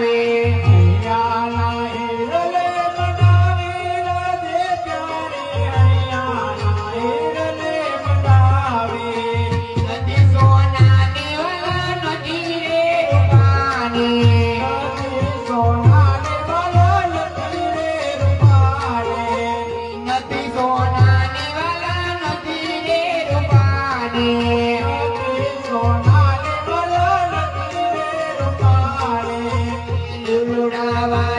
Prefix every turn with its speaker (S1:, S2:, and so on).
S1: બનાવે करुणावा